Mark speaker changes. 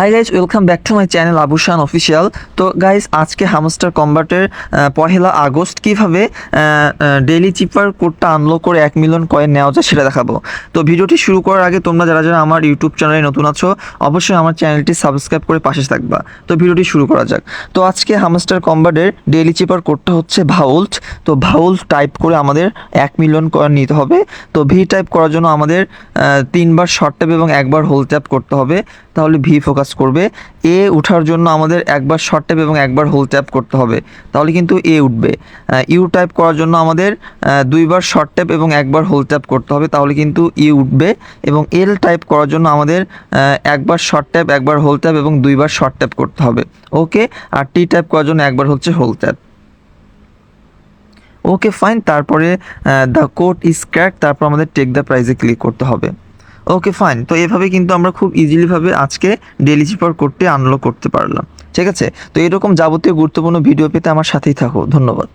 Speaker 1: Hi guys welcome back to my channel Abushan official তো guys আজকে hamster কম্বাটের পহেলা আগস্ট কীভাবে ডেইলি চিপার কোডটা আনলক করে এক মিলিয়ন কয়েন নেওয়া যায় সেটা দেখাবো। তো ভিডিওটি শুরু করার আগে তোমরা যারা যারা আমার ইউটিউব চ্যানেলে নতুন আছো, অবশ্যই আমার চ্যানেলটি সাবস্ক্রাইব করে পাশে থাকবা। তো ভিডিওটি শুরু করা যাক। তো আজকে হামস্টার কম্বাটের ডেইলি চিপার কোডটা হচ্ছে ভাউল্ট তো ভাউল্ট টাইপ করে আমাদের এক মিলিয়ন কয়েন নিতে হবে। তো ভি টাইপ করার জন্য আমাদের তিনবার শর্ট ট্যাপ এবং একবার হোল ট্যাপ করতে হবে। তাহলে ভি ফোকাস করবে। এ উঠার জন্য আমাদের একবার শর্ট ট্যাপ এবং একবার হোল ট্যাপ করতে হবে। তাহলে কিন্তু এ উঠবে। ইউ টাইপ করার জন্য আমাদের দুইবার শর্ট ট্যাপ এবং একবার হোল ট্যাপ করতে হবে। তাহলে কিন্তু ই উঠবে এবং এল টাইপ করার জন্য আমাদের একবার শর্ট ট্যাপ একবার হোল ট্যাপ এবং দুইবার শর্ট ট্যাপ করতে হবে। ওকে আর টি টাইপ করার জন্য একবার হচ্ছে হোল ট্যাপ ওকে ফাইন তারপরে দ্য কোড ইজ ক্র্যাক তারপর আমাদের টেক দ্য প্রাইজে ক্লিক করতে হবে। ওকে ফাইন তো এভাবে কিন্তু আমরা খুব ইজিলিভাবে আজকে ডেলি জিপার কোডটি আনলক করতে পারলাম। ঠিক আছে? তো এরকম যাবতীয় গুরুত্বপূর্ণ ভিডিও পেতে আমার সাথেই থাকো। ধন্যবাদ।